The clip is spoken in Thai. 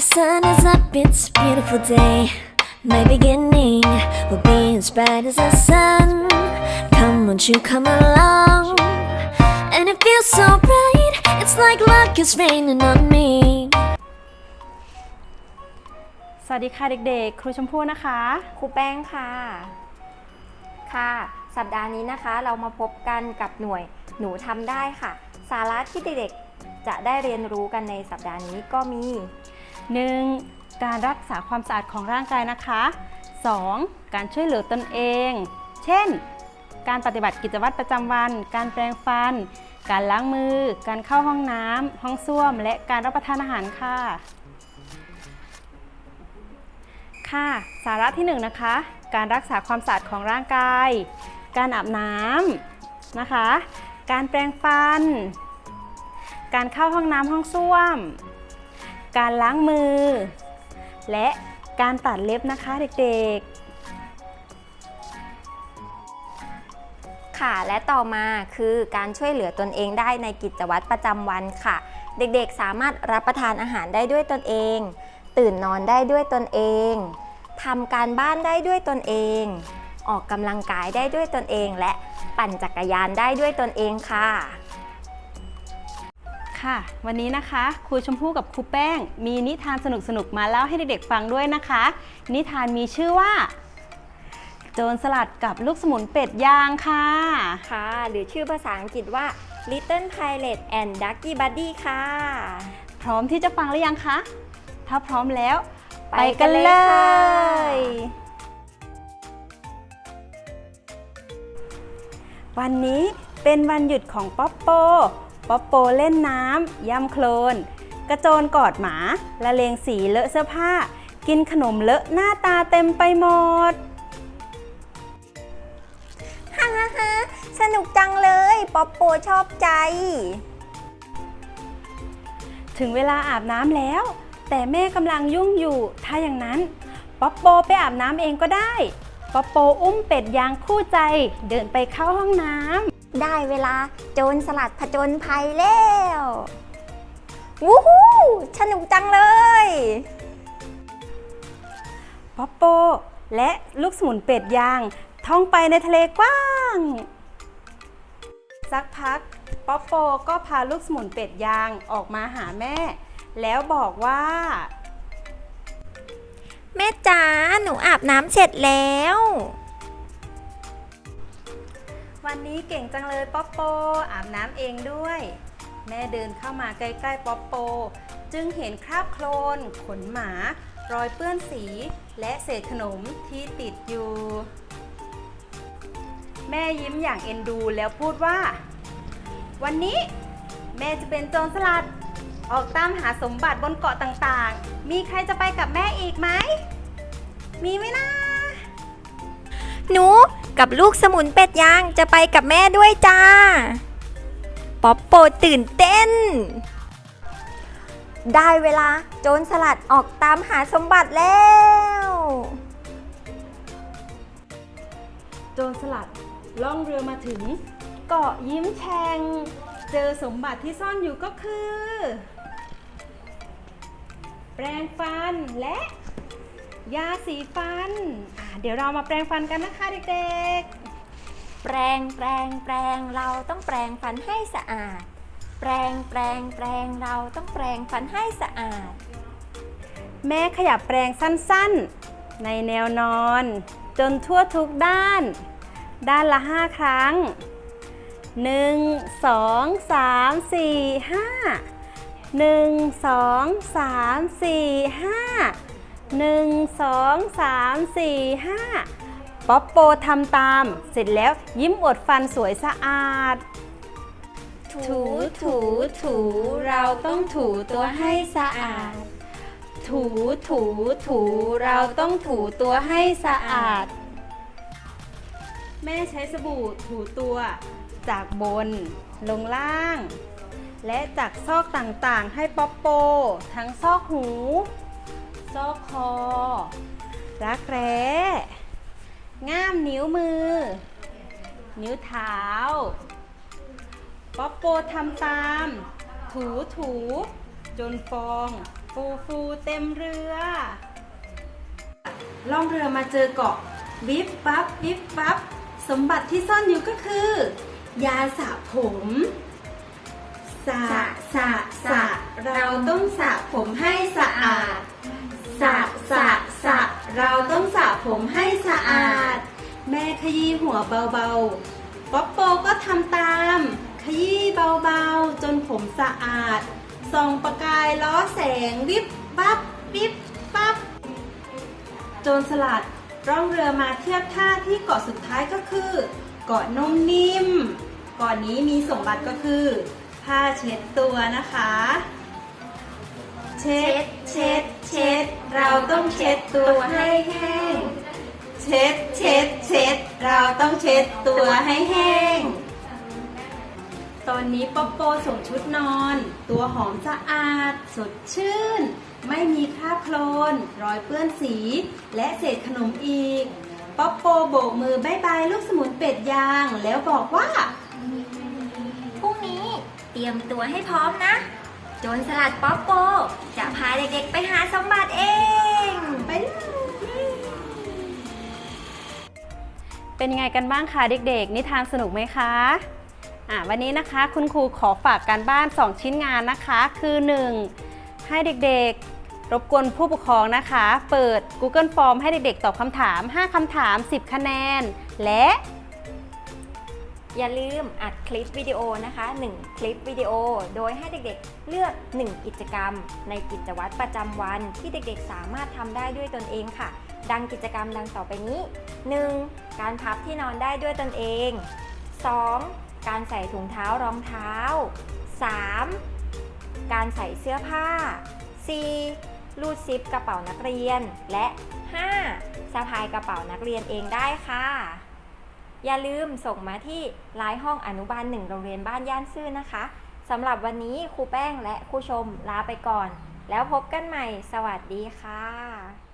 The sun is up, it's a beautiful day. My beginning will be as bright as the sun. Come, won't you come along? And it feels so right, it's like luck is raining on me. สวัสดีค่ะเด็กๆ ครูชมพู่นะคะ ครูแป้งค่ะ ค่ะ สัปดาห์นี้นะคะเรามาพบกันกับหน่วยหนูทำได้ค่ะ สาระที่เด็กๆจะได้เรียนรู้กันในสัปดาห์นี้ก็มี 1. การรักษาความสะอาดของร่างกายนะคะ 2. การช่วยเหลือตนเอง เช่น การปฏิบัติกิจวัตรประจำวัน การแปรงฟัน การล้างมือ การเข้าห้องน้ำห้องส้วม และการรับประทานอาหารค่ะ ค่ะ สาระที่1นงนะคะ การรักษาความสะอาดของร่างกาย การอาบน้ำนะคะ การแปรงฟัน การเข้าห้องน้ำห้องส้วม การล้างมือ และการตัดเล็บนะคะเด็กๆ ค่ะและต่อมาคือการช่วยเหลือตนเองได้ในกิจวัตรประจำวันค่ะ เด็กๆสามารถรับประทานอาหารได้ด้วยตนเอง ตื่นนอนได้ด้วยตนเองทำการบ้านได้ด้วยตนเอง ออกกำลังกายได้ด้วยตนเอง และปั่นจักรยานได้ด้วยตนเองค่ะ ค่ะ วันนี้นะคะครูชมพู่กับครูแป้ง มีนิทานสนุกๆมาเล่าให้เด็กๆฟังด้วยนะคะ นิทานมีชื่อว่า โจรสลัดกับลูกสมุนเป็ดย่างค่ะ ค่ะ หรือชื่อภาษาอังกฤษว่า Little Pilot and Ducky Buddy ค่ะ พร้อมที่จะฟังหรือยังคะ ถ้าพร้อมแล้ว ไปกันเลยค่ะวันนี้เป็นวันหยุดของป๊อปโป ป๊อปโปเล่นน้ำย่ำโคลน กระโจนกอดหมา ละเลงสีเลอะเสื้อผ้า กินขนมเลอะหน้าตาเต็มไปหมดฮ่าฮ่าฮ่าสนุกจังเลย ป๊อปโปชอบใจ ถึงเวลาอาบน้ำแล้ว แต่แม่กำลังยุ่งอยู่ ถ้าอย่างนั้น ป๊อปโปไปอาบน้ำเองก็ได้ ป๊อปโปอุ้มเป็ดยางคู่ใจ เดินไปเข้าห้องน้ำ ได้เวลาโจรสลัดผจญภัยแล้ววู้ฮู้สนุกจังเลยป๊อปโป และลูกสมุนเป็ดยาง ท่องไปในทะเลกว้าง สักพักป๊อปโปก็พาลูกสมุนเป็ดยางออกมาหาแม่ แล้วบอกว่า แม่จ๋าหนูอาบน้ำเสร็จแล้ว วันนี้เก่งจังเลยป๊อปโป อาบน้ำเองด้วย แม่เดินเข้ามาใกล้ๆป๊อปโป จึงเห็นคราบโคลน ขนหมา รอยเปื้อนสี และเศษขนมที่ติดอยู่ แม่ยิ้มอย่างเอ็นดูแล้วพูดว่า วันนี้ แม่จะเป็นโจรสลัด ออกตามหาสมบัติบนเกาะต่างๆ มีใครจะไปกับแม่อีกไหม มีไหมนะหนู กับลูกสมุนเป็ดย่างจะไปกับแม่ด้วยจ้า ป๊อปโปตื่นเต้น ได้เวลาโจรสลัดออกตามหาสมบัติแล้ว โจรสลัดล่องเรือมาถึง เกาะยิ้มแฉ่งเจอสมบัติที่ซ่อนอยู่ก็คือ แปรงฟันและ ยาสีฟัน เดี๋ยวเรามาแปรงฟันกันนะคะเด็กแปรงแปรงแปรงเราต้องแปรงฟันให้สะอาด แปรงแปรงแปรงเราต้องแปรงฟันให้สะอาดๆแม่ขยับแปรงสั้นๆ ในแนวนอน จนทั่วทุกด้าน ด้านละ 5 ครั้ง 1 2 3 4 5 1 2 3 4 5 1 2 3 4 5 ป๊อปโปทำตาม เสร็จแล้วยิ้มอดฟันสวยสะอาด ถูถูถูเราต้องถูตัวให้สะอาด ถูถูถูเราต้องถูตัวให้สะอาด แม่ใช้สบู่ถูตัวจากบนลงล่าง และจากซอกต่างๆ ให้ป๊อปโป ทั้งซอกหู ซอกคอ รักแร้ ง่ามนิ้วมือ นิ้วเท้า ป๊อปโปทำตาม ถูถูจนฟอง ฟูฟูเต็มเรือ ล่องเรือมาเจอเกาะวิบปั๊บวิบปั๊บสมบัติที่ซ่อนอยู่ก็คือ ยาสระผมสระสระสระเราต้องสระผมให้สะอาด สระสระสระเราต้องสระผมให้สะอาด แม่ขยี้หัวเบาๆ ป๊อปโปก็ทำตาม ขยี้เบาๆ จนผมสะอาด ส่องประกายล้อแสงวิบปั๊บวิบปั๊บโจรสลัดร่องเรือมาเทียบท่าที่เกาะสุดท้ายก็คือ เกาะนุ่มนิ่มเกาะนี้มีสมบัติก็คือ ผ้าเช็ดตัวนะคะ ต้องเช็ดตัวให้แห้ง เช็ดเช็ดเช็ด เราต้องเช็ดตัวให้แห้ง ตอนนี้ป๊อปโปสวมชุดนอน ตัวหอมสะอาด สดชื่น ไม่มีคราบโคลน รอยเปื้อนสี และเศษขนมอีก ป๊อปโปโบกมือบายบายลูกสมุนเป็ดยาง แล้วบอกว่า พรุ่งนี้เตรียมตัวให้พร้อมนะ โจรสลัดป๊อปโป จะพาเด็กๆไปหาสมบัติเอง ไปเลย เป็นยังไงกันบ้างคะเด็กๆ นิทานสนุกไหมคะอะวันนี้นะคะคุณครูขอฝากการบ้าน 2 ชิ้นงานนะคะ คือ 1. ให้เด็กๆ รบกวนผู้ปกครองนะคะ เปิด Google Form ให้เด็กๆ ตอบคำถาม 5คำถาม 10 คะแนน และ อย่าลืมอัดคลิปวิดีโอนะคะ 1 คลิปวิดีโอ โดยให้เด็กๆ เลือก 1 กิจกรรม ในกิจวัตรประจำวันที่เด็กๆ สามารถทำได้ด้วยตนเองค่ะ ดังกิจกรรมดังต่อไปนี้ 1. การพับที่นอนได้ด้วยตนเอง 2. การใส่ถุงเท้ารองเท้า 3. การใส่เสื้อผ้า 4. รูดซิปกระเป๋านักเรียน และ 5. สะพายกระเป๋านักเรียนเองได้ค่ะ อย่าลืมส่งมาที่ไลน์ห้องอนุบาลหนึ่งโรงเรียนบ้านย่านซื่อนะคะสำหรับวันนี้ครูแป้งและครูชมลาไปก่อน แล้วพบกันใหม่ สวัสดีค่ะ